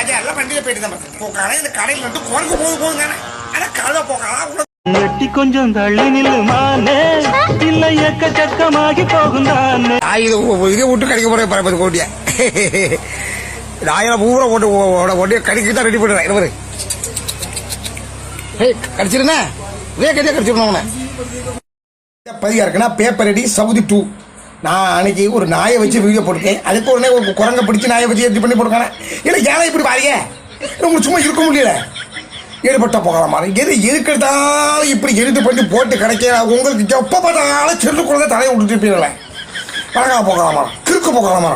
ராஜா வண்டியில போயிட்டு தான் போக்கான இந்த கடையில் வந்து குரங்கு போக போகுங்க ஆனா கழுத போக்கலாம் எட்டி கொஞ்சம் தள்ளி நில்லுமானே? இல்ல எக்கச்சக்கமாகி போகும் தானே நான் இது இதை விட்டு கடிக்க போறேன் பரப்பது கோட்டிய. நாயிரம் பூரா போட்டு ஒட்டிய கடிக்க தான் ரெடி பண்ணுறேன் இருபது ஏய் கடிச்சிருந்தா? இதே கடியா கடிச்சிடணும் உன பதியா இருக்குன்னா பேப்பர் ரெடி சவுதி டூ நான் அன்னைக்கு ஒரு நாயை வச்சு வீடியோ போட்டிருக்கேன். அதுக்கு உடனே ஒரு குரங்கை பிடிச்சி நாயை வச்சு எடி பண்ணி போட்டுருக்கானே இல்லை ஏன்னா இப்படி பாருங்க உங்களுக்கு சும்மா இருக்க முடியல. ஈடுபட்ட போகலாமா எது எதுக்கெடுத்தாலும் இப்படி எரிட்டு பண்ணி போட்டு கிடைக்க உங்களுக்கு எப்போ பார்த்தாலும் செல்லு குழந்தை தலையை விட்டுட்டு இருப்பீங்களே. போகலாமா கிறுக்கு போகலாமா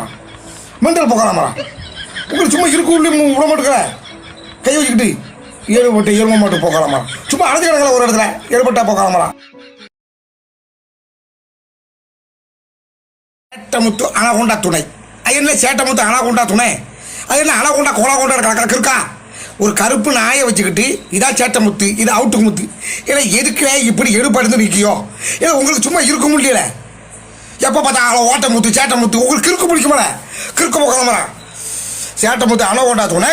மெண்டல் போகலாமா உங்களுக்கு சும்மா இருக்கு உள்ளே விட மாட்டேங்கிற. கை வச்சுக்கிட்டு ஏழுபட்டு ஏழும மாட்டு போகலாமா சும்மா அழைஞ்சு கிடக்கல ஒரு இடத்துல. ஏழுபட்டா போகலாமா சேட்டமுத்து அணகொண்டா துணை. அது என்ன சேட்டமுத்து அனகொண்டா துணை? அது என்ன அணகொண்டா கோலாகொண்டா கிடக்கா கிறுக்கா ஒரு கருப்பு நாயை வச்சுக்கிட்டு இதா சேட்டமுத்து இது அவுட்டு முத்து. ஏன்னா எதுக்கு இப்படி எடுப்படுத்து நிற்கியோ ஏன்னா உங்களுக்கு சும்மா இருக்க முடியல. எப்போ பார்த்தாலும் ஓட்ட முத்து சேட்டை முத்து உங்களுக்கு கிறுக்கு பிடிக்குமல? கிறுக்கு போகலாமல சேட்டை முத்து அணகொண்டா துணை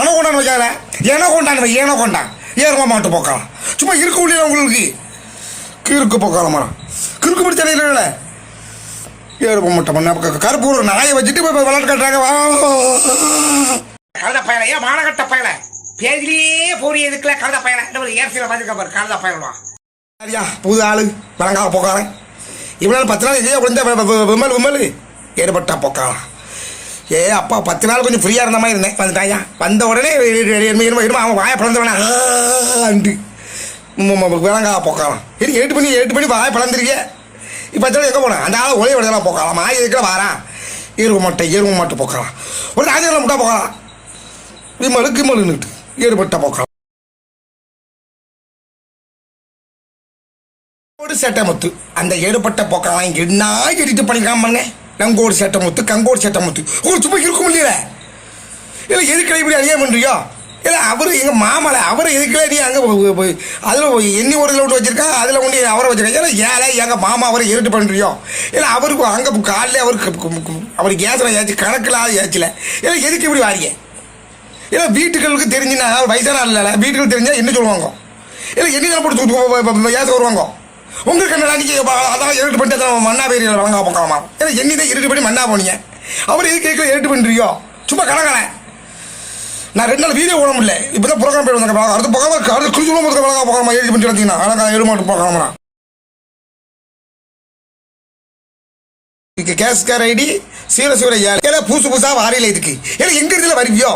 அணகொண்டான்னு வைக்காத ஏனோ கொண்டான்னு வை ஏனோ கொண்டா ஏறுமா மாட்டு போக்கலாம். சும்மா இருக்க முடியல உங்களுக்கு. கிறுக்கு போக்கலாம்? கிறுக்கு பிடிச்ச இல்லை. ஏறுப மாட்டோம் கருப்பு ஒரு நாயை வச்சுட்டு இப்போ விளையாட்டு கட்டுறாங்க கழுத பயல ஏன் மானகட்ட பயல பேதிலேயே போரி எதுக்குல கழுத பயல இந்த ஏர்சியில் பார்த்துக்க பாரு கழுத பயலா சரியா புது ஆளு வழங்காக போக்காரன் இவ்வளோ பத்து நாள் இதே விழுந்த விமல் விமல் ஏற்பட்டா போக்கலாம் ஏ அப்பா பத்து நாள் கொஞ்சம் ஃப்ரீயாக இருந்த மாதிரி இருந்தேன் வந்துட்டாயா வந்த உடனே அவன் வாயை பிறந்தவனா அண்டு விளங்காக போக்கலாம் சரி ஏட்டு பண்ணி ஏட்டு பண்ணி வாயை பிளந்துருக்கே இப்போ எத்தனை எங்கே போனேன்? அந்த ஆள் ஒரே விடலாம் போக்கலாம். மாய இருக்கிற வாரான் எருவு மட்டை எருவு மட்டை போக்கலாம். ஒரு ராஜாவில் முட்டா போக்கலாம். விமலு கிமலுன்னுட்டு ஏறுபட்ட போக்கலாம். கங்கோடு சேட்டமுத்து அந்த ஏடுபட்ட போக்கலாம். என்ன எடிட்டு பண்ணிக்காமங்க கங்கோடு சேட்டமுத்து கங்கோடு சேட்டமுத்து ஒரு சும்மா இருக்க முடியல இல்லை எதுக்கு இப்படி அறிய பண்ணுறியோ இல்லை அவர் எங்கள் மாமலை அவர் எதுக்குல நீ அங்கே அதில் எண்ணி ஒரு இதில் விட்டு அதில் ஒன்று அவரை வச்சிருக்கா? ஏன்னா ஏழை எங்கள் மாமா அவரை இருட்டு பண்ணுறியோ இல்லை அவருக்கு அங்கே காலையில் அவருக்கு அவருக்கு ஏசனை ஏச்சு கணக்கில் ஏச்சல இல்லை எதுக்கு இப்படி வாரிங்க? இல்லை வீட்டுகளுக்கு தெரிஞ்சுன்னா வயசான ஆள் இல்லை வீட்டுக்கு தெரிஞ்சால் என்ன சொல்லுவாங்க? இல்லை என்ன போட்டு ஏச வருவாங்க? உங்கள் கண்ணு அதான் இருட்டு பண்ணிட்டு அதான் மண்ணா பேரியில் வழங்கா போக்காமா ஏன்னா என்னி தான் இருட்டு பண்ணி மண்ணா போனீங்க? அவர் எதுக்கு கேட்கல இருட்டு பண்ணுறியோ சும்மா கணக்கலை நான் ரெண்டு நாள் வீடியோ ஓட முடியல. இப்போ தான் ப்ரோக்ராம் போய் வந்தேன் அடுத்த பக்கம் அடுத்த குளிச்சு போது வழங்கா போகாம ஏறி பண்ணி வந்தீங்கன்னா அழகா ஏழு மாட்டு போகாமண்ணா கேஸ்கார் ஐடி சீர சீர ஏழு. புதுசு புதுசாக வாரியில் இதுக்கு. ஏன்னா எங்கே இடத்துல வருவியோ?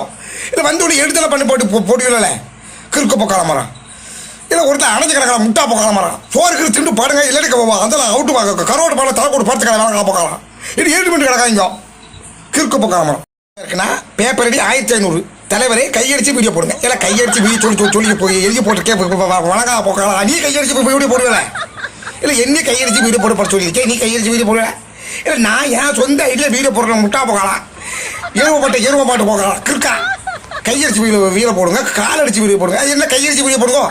இல்லை வந்து உடனே எடுத்தலை பண்ணி போட்டு போ கிறுக்க கிறுக்கு போக்கால மரம் இல்லை ஒருத்தர் அணைஞ்சு கிடக்கலாம் முட்டா போக்கால மரம் சோறுக்கு திண்டு பாடுங்க இல்லாட்டி போவா அதெல்லாம் அவுட்டு பார்க்க கரோடு பால தலைக்கோடு பார்த்து கிடக்கா போக்கலாம் இது ஏழு மணி கிடக்காங்க கிறுக்க போக்கால மரம் இருக்குன்னா பேப்பர் அடி ஆயிரத்தி ஐநூறு. தலைவரே கையடிச்சு வீடியோ போடுங்க. இல்லை கையடிச்சு வீடியோ சொல்லி சொல்லி சொல்லி போய் எழுதி போட்டுருக்கேன் வழங்கா போக்கலாம் நீ கையடிச்சு போய் வீடியோ போடுவேன் இல்லை என்ன கையடிச்சு வீடியோ போட போட சொல்லியிருக்கேன் நீ கையடிச்சு வீடியோ போடுவேன் இல்லை. நான் என் சொந்த ஐடியா வீடியோ போடுறேன் முட்டா போகலாம் எருவ மாட்டை எருவ மாட்டு போகலாம் கிறுக்கா. கையடிச்சு வீடியோ வீடியோ போடுங்க கால் அடிச்சு வீடியோ போடுங்க. அது என்ன கையடிச்சு வீடியோ போடுங்க?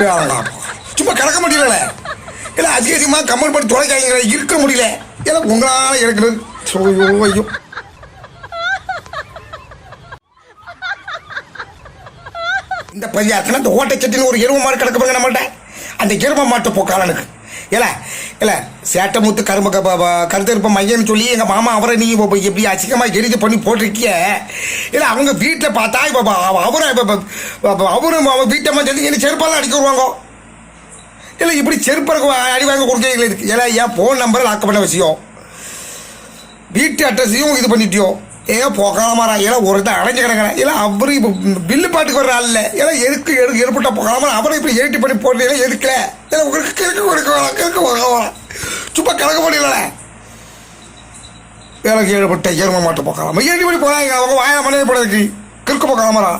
வேணாம் சும்மா கிடக்க முடியல இல்லை அதிகமாக கமெண்ட் பண்ணி தொலைக்காய் இருக்க முடியல. ஏன்னா உங்களால் எனக்கு ஐயோ. இந்த பையாக்கில் இந்த ஓட்டை சட்டின்னு ஒரு எரும மாடு கிடக்கு நம்மள்கிட்ட அந்த எரும மாட்டு போக்காலனுக்கு இல்ல இல்ல சேட்டமுத்து கரும்பு க- கருத்தருப்ப மையன்னு சொல்லி எங்க மாமா அவரை நீ இப்ப எப்படி அசிங்கமா எரிஞ்சு பண்ணி போட்டிருக்கிய. இல்ல அவங்க வீட்டில் பார்த்தா இப்ப அவரை அவ- அவரும் அவங்க அவன் வீட்டை மாதிரி என்ன செருப்பாலாம் அடிக்க வருவாங்க. இல்ல இப்படி செருப்பருக்கு அடி வாங்க கொடுக்க இல்லை ஏன் ஃபோன் நம்பர் லாக் பண்ண விஷயம் வீட்டு அட்ரஸையும் இது பண்ணிட்டியோ. ஏன் போகாமரா ஏன்னா ஒருத்தர் அடைஞ்சு கிடக்கிறேன். ஏன்னா அவரு இப்போ பில்லு பாட்டுக்கு வர்ற ஆள் இல்லை ஏன்னா எதுக்கு எதுக்கு ஏற்பட்ட போகாம அவரை இப்படி ஏட்டி பண்ணி போடுறீங்க எதுக்கல? ஏன்னா உங்களுக்கு கிழக்கு கொடுக்க வேணாம் கிழக்கு போக வேணாம் சும்மா கிழக்க முடியல எனக்கு ஏழுபட்ட ஏறும மாட்டு போகலாம் ஏட்டி பண்ணி போகிறாங்க அவங்க வாய மனைவி போடுறதுக்கு. கிழக்கு போகலாமரா